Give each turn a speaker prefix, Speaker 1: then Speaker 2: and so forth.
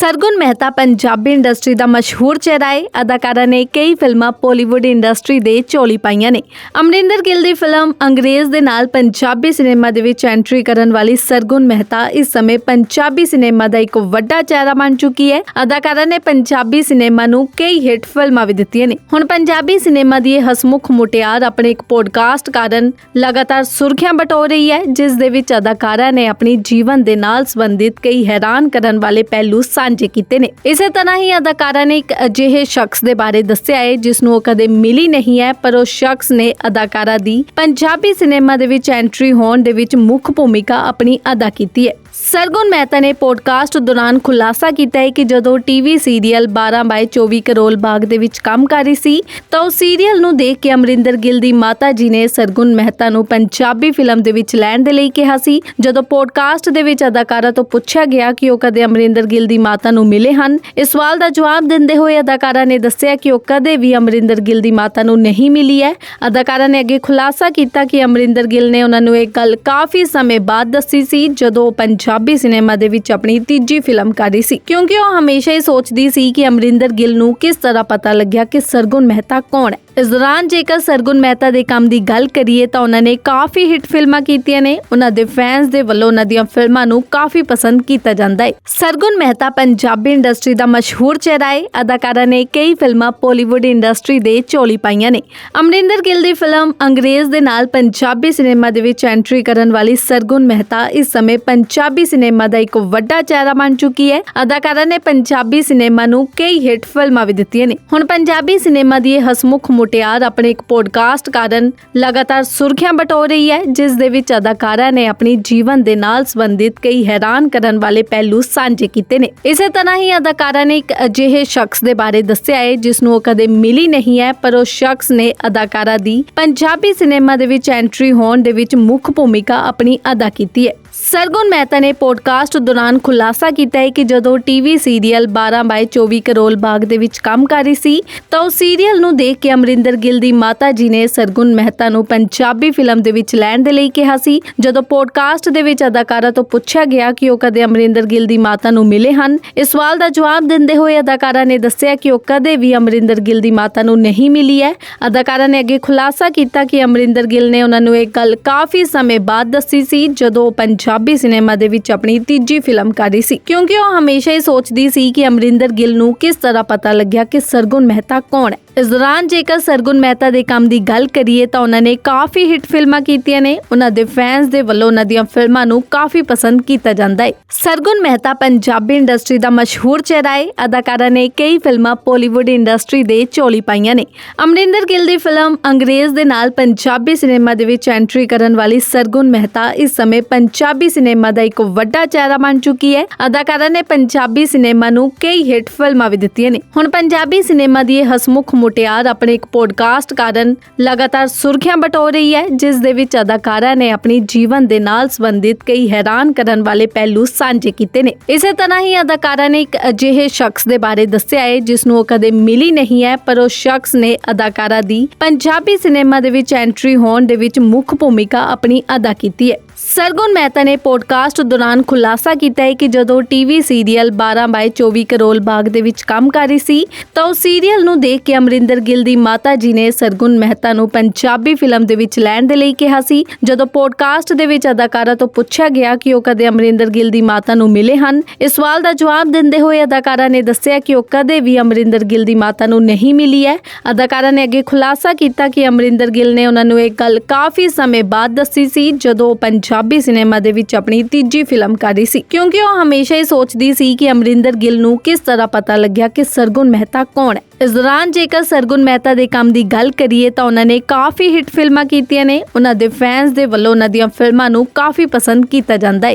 Speaker 1: ਸਰਗੁਣ Mehta Punjabi industry ਦਾ ਮਸ਼ਹੂਰ ਚਿਹਰਾ ਹੈ ਅਦਾਕਾਰਾ ਨੇ ਕਈ ਫਿਲਮਾਂ ਪੋਲੀਵੁੱਡ ਇੰਡਸਟਰੀ ਦੇ ਝੋਲੀ ਪਾਈਆਂ ਨੇ। ਅਮਰਿੰਦਰ ਗਿੱਲ ਦੀ ਫਿਲਮ ਅੰਗਰੇਜ਼ ਦੇ ਨਾਲ ਪੰਜਾਬੀ ਸਿਨੇਮਾ ਦੇ ਵਿੱਚ ਐਂਟਰੀ ਕਰਨ ਵਾਲੀ ਸਰਗੁਣ ਮਹਿਤਾ ਇਸ ਸਮੇਂ ਪੰਜਾਬੀ ਸਿਨੇਮਾ ਦਾ ਇੱਕ ਵੱਡਾ ਚਿਹਰਾ ਬਣ ਚੁੱਕੀ ਹੈ। ਅਦਾਕਾਰਾ ਨੇ ਪੰਜਾਬੀ ਸਿਨੇਮਾ ਨੂੰ ਕਈ ਹਿੱਟ ਫਿਲਮਾਂ ਵੀ ਦਿੱਤੀਆਂ ਨੇ। ਹੁਣ ਪੰਜਾਬੀ ਸਿਨੇਮਾ ਦੀ ਇਹ ਹਸਮੁਖ ਮੁਟਿਆਰ ਆਪਣੇ ਇੱਕ ਪੋਡਕਾਸਟ ਕਾਰਨ ਲਗਾਤਾਰ ਸੁਰਖੀਆਂ ਬਟੋ ਰਹੀ ਹੈ, ਜਿਸ ਦੇ ਵਿੱਚ ਅਦਾਕਾਰਾ ਨੇ ਆਪਣੀ ਜੀਵਨ ਦੇ ਨਾਲ ਸੰਬੰਧਿਤ ਕਈ ਹੈਰਾਨ ਕਰਨ ਵਾਲੇ ਪਹਿਲੂ ਸਾਂਝੇ ਕੀਤੇ ਨੇ। ਇਸੇ ਤਰ੍ਹਾਂ ਹੀ ਅਦਾਕਾਰਾ ਨੇ ਇੱਕ ਅਜਿਹੇ ਸ਼ਖਸ ਦੇ ਬਾਰੇ ਦੱਸਿਆ ਹੈ, ਜਿਸ ਨੂੰ ਉਹ ਕਦੇ ਮਿਲੀ ਨਹੀਂ ਹੈ, ਪਰ ਉਹ ਸ਼ਖਸ ਨੇ ਅਦਾਕਾਰਾ ਦੀ ਪੰਜਾਬੀ ਸਿਨੇਮਾ ਦੇ ਵਿੱਚ ਐਂਟਰੀ ਹੋਣ ਦੇ ਵਿੱਚ ਮੁੱਖ ਭੂਮਿਕਾ ਆਪਣੀ ਅਦਾ ਕੀਤੀ ਹੈ। ਸਰਗੁਣ ਮਹਿਤਾ ਨੇ ਪੋਡਕਾਸਟ ਦੌਰਾਨ ਖੁਲਾਸਾ ਕੀਤਾ ਹੈ ਕਿ ਜਦੋਂ ਟੀਵੀ ਸੀਰੀਅਲ 12 ਬਾਈ 24 ਕਰੋਲ ਬਾਗ ਦੇ ਵਿੱਚ ਕੰਮ ਕਰ ਰਹੀ ਸੀ, ਤਾਂ ਉਸ ਸੀਰੀਅਲ ਨੂੰ ਦੇਖ ਕੇ ਅਮਰਿੰਦਰ ਗਿੱਲ ਦੀ ਮਾਤਾ ਜੀ ਨੇ ਸਰਗੁਣ ਮਹਿਤਾ ਨੂੰ ਪੰਜਾਬੀ ਫਿਲਮ ਦੇ ਵਿੱਚ ਲੈਣ ਦੇ ਲਈ ਕਿਹਾ ਸੀ। ਜਦੋਂ ਪੋਡਕਾਸਟ ਦੇ ਵਿੱਚ ਅਦਾਕਾਰਾ ਤੋਂ ਪੁੱਛਿਆ ਗਿਆ ਕਿ ਉਹ ਕਦੇ ਅਮਰਿੰਦਰ ਗਿੱਲ ਦੀ ਮਾਤਾ ਨੂੰ ਮਿਲੇ ਹਨ, ਇਸ ਸਵਾਲ ਦਾ ਜਵਾਬ ਦਿੰਦੇ ਹੋਏ ਅਦਾਕਾਰਾ ਨੇ ਦੱਸਿਆ ਕਿ ਉਹ ਕਦੇ ਵੀ ਅਮਰਿੰਦਰ ਗਿੱਲ ਦੀ ਮਾਤਾ ਨੂੰ ਨਹੀਂ ਮਿਲੀ ਹੈ। ਅਦਾਕਾਰਾ ਨੇ ਅੱਗੇ ਖੁਲਾਸਾ ਕੀਤਾ ਕਿ ਅਮਰਿੰਦਰ ਗਿੱਲ ਨੇ ਉਹਨਾਂ ਨੂੰ ਇਹ ਗੱਲ ਕਾਫੀ ਸਮੇਂ ਬਾਅਦ ਦੱਸੀ ਸੀ, ਜਦੋਂ ਉਹ ਪੰਜਾਬੀ ਸਿਨੇਮਾ ਦੇ ਵਿੱਚ ਆਪਣੀ ਤੀਜੀ ਫਿਲਮ ਕਰ ਰਹੀ ਸੀ। ਕਿਉਂਕਿ ਉਹ ਹਮੇਸ਼ਾ ਹੀ ਸੋਚਦੀ ਸੀ ਕਿ ਅਮਰਿੰਦਰ ਗਿੱਲ ਨੂੰ ਕਿਸ ਤਰ੍ਹਾਂ ਪਤਾ ਲੱਗਿਆ ਕਿ ਸਰਗੁਣ ਮਹਿਤਾ ਕੌਣ ਹੈ। ਇਸ ਦੌਰਾਨ ਜੇਕਰ ਸਰਗੁਣ ਮਹਿਤਾ ਦੇ ਕੰਮ ਦੀ ਗੱਲ ਕਰੀਏ ਤਾਂ ਉਹਨਾਂ ਨੇ ਕਾਫੀ ਹਿੱਟ ਫਿਲਮਾਂ ਕੀਤੀਆਂ ਨੇ। ਉਹਨਾਂ ਦੇ ਫੈਨਸ ਦੇ ਵੱਲੋਂ ਉਹਨਾਂ ਦੀਆਂ ਫਿਲਮਾਂ ਨੂੰ ਕਾਫੀ ਪਸੰਦ ਕੀਤਾ ਜਾਂਦਾ ਹੈ। ਸਰਗੁਣ ਮਹਿਤਾ ਪੰਜਾਬੀ ਇੰਡਸਟਰੀ ਦਾ ਮਸ਼ਹੂਰ ਚਿਹਰਾ ਹੈ। ਅਦਾਕਾਰਾ ਨੇ ਕਈ ਫਿਲਮਾਂ ਪੋਲੀਵੁੱਡ ਇੰਡਸਟਰੀ ਦੇ ਝੋਲੀ ਪਾਈਆਂ ਨੇ। ਅਮਰਿੰਦਰ ਗਿੱਲ ਦੀ ਫਿਲਮ ਅੰਗਰੇਜ਼ ਦੇ ਨਾਲ ਪੰਜਾਬੀ ਸਿਨੇਮਾ ਦੇ ਵਿੱਚ ਐਂਟਰੀ ਕਰਨ ਵਾਲੀ ਸਰਗੁਣ ਮਹਿਤਾ ਇਸ ਸਮੇਂ ਪੰਜਾਬੀ ਸਿਨੇਮਾ ਦਾ ਇੱਕ ਵੱਡਾ ਚਿਹਰਾ ਬਣ ਚੁੱਕੀ ਹੈ। ਅਦਾਕਾਰਾ ਨੇ ਪੰਜਾਬੀ ਸਿਨੇਮਾ ਨੂੰ ਕਈ ਹਿੱਟ ਫਿਲਮਾਂ ਵੀ ਦਿੱਤੀਆਂ ਨੇ। ਹੁਣ ਪੰਜਾਬੀ ਸਿਨੇਮਾ ਦੀ ਇਹ ਹਸਮੁਖ ਮੁਟਿਆਰ ਆਪਣੇ ਇੱਕ ਪੋਡਕਾਸਟ ਕਾਰਨ ਲਗਾਤਾਰ ਸੁਰਖੀਆਂ ਬਟੋ ਰਹੀ ਹੈ, ਜਿਸ ਦੇ ਵਿੱਚ ਅਦਾਕਾਰਾ ਨੇ ਆਪਣੀ ਜੀਵਨ ਦੇ ਨਾਲ ਸੰਬੰਧਿਤ ਕਈ ਹੈਰਾਨ ਕਰਨ ਵਾਲੇ ਪਹਿਲੂ ਸਾਂਝੇ ਕੀਤੇ ਨੇ। ਇਸੇ ਤਰ੍ਹਾਂ ਹੀ ਅਦਾਕਾਰਾ ਨੇ ਇੱਕ ਅਜਿਹੇ ਸ਼ਖਸ ਦੇ ਬਾਰੇ ਦੱਸਿਆ ਹੈ, ਜਿਸ ਨੂੰ ਉਹ ਕਦੇ ਮਿਲੀ ਨਹੀਂ ਹੈ, ਪਰ ਉਹ ਸ਼ਖਸ ਨੇ ਅਦਾਕਾਰਾ ਦੀ ਪੰਜਾਬੀ ਸਿਨੇਮਾ ਦੇ ਵਿੱਚ ਐਂਟਰੀ ਹੋਣ ਦੇ ਵਿੱਚ ਮੁੱਖ ਭੂਮਿਕਾ ਆਪਣੀ ਅਦਾ ਕੀਤੀ ਹੈ। ਸਰਗੁਣ ਮਹਿਤਾ ਨੇ ਪੋਡਕਾਸਟ ਦੌਰਾਨ ਖੁਲਾਸਾ ਕੀਤਾ ਹੈ ਕਿ ਜਦੋਂ ਟੀਵੀ ਸੀਰੀਅਲ 12 ਬਾਈ 24 ਕਰੋਲ ਬਾਗ ਦੇ ਵਿੱਚ ਕੰਮ ਕਰ ਰਹੀ ਸੀ, ਤਾਂ ਉਸ ਸੀਰੀਅਲ ਨੂੰ ਦੇਖ ਕੇ ਅਮਰਿੰਦਰ ਗਿੱਲ ਦੀ ਮਾਤਾ ਜੀ ਨੇ ਸਰਗੁਣ ਮਹਿਤਾ ਨੂੰ ਪੰਜਾਬੀ ਫਿਲਮ ਦੇ ਵਿੱਚ ਲੈਣ ਦੇ ਲਈ ਕਿਹਾ ਸੀ। ਜਦੋਂ ਪੋਡਕਾਸਟ ਦੇ ਵਿੱਚ ਅਦਾਕਾਰਾ ਤੋਂ ਪੁੱਛਿਆ ਗਿਆ ਕਿ ਉਹ ਕਦੇ ਅਮਰਿੰਦਰ ਗਿੱਲ ਦੀ ਮਾਤਾ ਨੂੰ ਮਿਲੇ ਹਨ ਇਸ ਸਵਾਲ ਦਾ ਜਵਾਬ ਦਿੰਦੇ ਹੋਏ ਅਦਾਕਾਰਾ ਨੇ ਦੱਸਿਆ ਕਿ ਉਹ ਕਦੇ ਵੀ ਅਮਰਿੰਦਰ ਗਿੱਲ ਦੀ ਮਾਤਾ ਨੂੰ ਨਹੀਂ ਮਿਲੀ ਹੈ। ਅਦਾਕਾਰਾ ਨੇ ਅੱਗੇ ਖੁਲਾਸਾ ਕੀਤਾ ਕਿ ਅਮਰਿੰਦਰ ਗਿੱਲ ਨੇ ਉਹਨਾਂ ਨੂੰ ਇਹ ਗੱਲ ਕਾਫੀ ਸਮੇਂ ਬਾਅਦ ਦੱਸੀ ਸੀ, ਜਦੋਂ ਉਹ ਪੰਜਾਬੀ ਸਿਨੇਮਾ ਦੇ ਵਿੱਚ ਆਪਣੀ ਤੀਜੀ ਫਿਲਮ ਕਰ ਰਹੀ ਸੀ। ਕਿਉਂਕਿ ਉਹ ਹਮੇਸ਼ਾ ਹੀ ਸੋਚਦੀ ਸੀ ਕਿ ਅਮਰਿੰਦਰ ਗਿੱਲ ਨੂੰ ਕਿਸ ਤਰ੍ਹਾਂ ਪਤਾ ਲੱਗਿਆ ਕਿ ਸਰਗੁਣ ਮਹਿਤਾ ਕੌਣ ਹੈ। ਇਸ ਦੌਰਾਨ ਜੇਕਰ ਸਰਗੁਣ ਮਹਿਤਾ ਦੇ ਕੰਮ ਦੀ ਗੱਲ ਕਰੀਏ ਤਾਂ ਉਹਨਾਂ ਨੇ ਕਾਫੀ ਹਿੱਟ ਫਿਲਮਾਂ ਕੀਤੀਆਂ ਨੇ। ਉਹਨਾਂ ਦੇ ਫੈਨਸ ਦੇ ਵੱਲੋਂ ਉਹਨਾਂ ਦੀਆਂ ਫਿਲਮਾਂ ਨੂੰ ਕਾਫੀ ਪਸੰਦ ਕੀਤਾ ਜਾਂਦਾ ਹੈ। ਸਰਗੁਣ ਮਹਿਤਾ ਪੰਜਾਬੀ ਇੰਡਸਟਰੀ ਦਾ ਮਸ਼ਹੂਰ ਚਿਹਰਾ ਹੈ। ਅਦਾਕਾਰਾ ਨੇ ਕਈ ਫਿਲਮਾਂ ਪੋਲੀਵੁੱਡ ਇੰਡਸਟਰੀ ਦੇ ਝੋਲੀ ਪਾਈਆਂ ਨੇ। ਅਮਰਿੰਦਰ ਗਿੱਲ ਦੀ ਫਿਲਮ ਅੰਗਰੇਜ਼ ਦੇ ਨਾਲ ਪੰਜਾਬੀ ਸਿਨੇਮਾ ਦੇ ਵਿੱਚ ਐਂਟਰੀ ਕਰਨ ਵਾਲੀ ਸਰਗੁਣ ਮਹਿਤਾ ਇਸ ਸਮੇਂ ਪੰਜਾਬੀ ਸਿਨੇਮਾ ਦਾ ਇੱਕ ਵੱਡਾ ਚਿਹਰਾ ਬਣ ਚੁੱਕੀ ਹੈ। ਅਦਾਕਾਰਾ ਨੇ ਪੰਜਾਬੀ ਸਿਨੇਮਾ ਨੂੰ ਕਈ ਹਿੱਟ ਫਿਲਮਾਂ ਵੀ ਦਿੱਤੀਆਂ ਨੇ। ਹੁਣ ਪੰਜਾਬੀ ਸਿਨੇਮਾ ਦੀ ਇਹ ਹਸਮੁਖ ਮੁਟਿਆਰ ਆਪਣੇ ਇੱਕ ਪੋਡਕਾਸਟ ਕਾਰਨ ਲਗਾਤਾਰ ਸੁਰਖੀਆਂ ਬਟੋ ਰਹੀ ਹੈ, ਜਿਸ ਦੇ ਵਿੱਚ ਅਦਾਕਾਰਾ ਨੇ ਆਪਣੀ ਜੀਵਨ ਦੇ ਨਾਲ ਸੰਬੰਧਿਤ ਕਈ ਹੈਰਾਨ ਕਰਨ ਵਾਲੇ ਪਹਿਲੂ ਸਾਂਝੇ ਕੀਤੇ ਨੇ। ਇਸੇ ਤਰ੍ਹਾਂ ਹੀ ਅਦਾਕਾਰਾ ਨੇ ਇੱਕ ਅਜਿਹੇ ਸ਼ਖਸ ਦੇ ਬਾਰੇ ਦੱਸਿਆ ਹੈ, ਜਿਸ ਨੂੰ ਉਹ ਕਦੇ ਮਿਲੀ ਨਹੀਂ ਹੈ, ਪਰ ਉਹ ਸ਼ਖਸ ਨੇ ਅਦਾਕਾਰਾ ਦੀ ਪੰਜਾਬੀ ਸਿਨੇਮਾ ਦੇ ਵਿੱਚ ਐਂਟਰੀ ਹੋਣ ਦੇ ਵਿੱਚ ਮੁੱਖ ਭੂਮਿਕਾ ਆਪਣੀ ਅਦਾ ਕੀਤੀ ਹੈ। ਸਰਗੁਣ ਮਹਿਤਾ ਨੇ ਪੋਡਕਾਸਟ ਦੌਰਾਨ ਖੁਲਾਸਾ ਕੀਤਾ ਹੈ ਕਿ ਜਦੋਂ ਟੀਵੀ ਸੀਰੀਅਲ 12 ਬਾਈ 24 ਕਰੋਲ ਬਾਗ ਦੇ ਵਿੱਚ ਕੰਮ ਕਰ ਰਹੀ ਸੀ, ਤਾਂ ਉਹ ਸੀਰੀਅਲ ਨੂੰ ਦੇਖ ਕੇ ਅਮਰਿੰਦਰ ਗਿੱਲ ਦੀ ਮਾਤਾ ਜੀ ਨੇ ਸਰਗੁਣ ਮਹਿਤਾ ਨੂੰ ਪੰਜਾਬੀ ਫਿਲਮ ਦੇ ਵਿੱਚ ਲੈਣ ਦੇ ਲਈ ਕਿਹਾ ਸੀ। ਜਦੋਂ ਪੋਡਕਾਸਟ ਦੇ ਵਿੱਚ ਅਦਾਕਾਰਾ ਤੋਂ ਪੁੱਛਿਆ ਗਿਆ ਕਿ ਉਹ ਕਦੇ ਅਮਰਿੰਦਰ ਗਿੱਲ ਦੀ ਮਾਤਾ ਨੂੰ ਮਿਲੇ ਹਨ, ਇਸ ਸਵਾਲ ਦਾ ਜਵਾਬ ਦਿੰਦੇ ਹੋਏ ਅਦਾਕਾਰਾ ਨੇ ਦੱਸਿਆ ਕਿ ਉਹ ਕਦੇ ਵੀ ਅਮਰਿੰਦਰ ਗਿੱਲ ਦੀ ਮਾਤਾ ਨੂੰ ਨਹੀਂ ਮਿਲੀ ਹੈ। ਅਦਾਕਾਰਾ ਨੇ ਅੱਗੇ ਖੁਲਾਸਾ ਕੀਤਾ ਕਿ ਅਮਰਿੰਦਰ ਗਿੱਲ ਨੇ ਉਹਨਾਂ ਨੂੰ ਇਹ ਗੱਲ ਕਾਫੀ ਸਮੇਂ ਬਾਅਦ ਦੱਸੀ ਸੀ, ਜਦੋਂ ਉਹ ਪੰਜਾਬੀ ਸਿਨੇਮਾ ਦੇ ਵਿੱਚ ਆਪਣੀ ਤੀਜੀ ਫਿਲਮ ਕਰ ਰਹੀ ਸੀ? ਕਿਉਂਕਿ ਉਹ ਹਮੇਸ਼ਾ ਹੀ ਸੋਚਦੀ ਸੀ ਕਿ ਅਮਰਿੰਦਰ ਗਿੱਲ ਨੂੰ ਕਿਸ ਤਰ੍ਹਾਂ ਪਤਾ ਲੱਗਿਆ ਕਿ ਸਰਗੁਣ ਮਹਿਤਾ ਕੌਣ ਹੈ। ਇਸ ਦੌਰਾਨ ਜੇਕਰ ਸਰਗੁਣ ਮਹਿਤਾ ਦੇ ਕੰਮ ਦੀ ਗੱਲ ਕਰੀਏ ਤਾਂ ਉਹਨਾਂ ਨੇ ਕਾਫੀ ਹਿੱਟ ਫਿਲਮਾਂ ਕੀਤੀਆਂ ਨੇ। ਉਹਨਾਂ ਦੇ ਫੈਨਸ ਦੇ ਵੱਲੋਂ ਉਹਨਾਂ ਦੀਆਂ ਫਿਲਮਾਂ ਨੂੰ ਕਾਫੀ ਪਸੰਦ ਕੀਤਾ ਜਾਂਦਾ ਹੈ।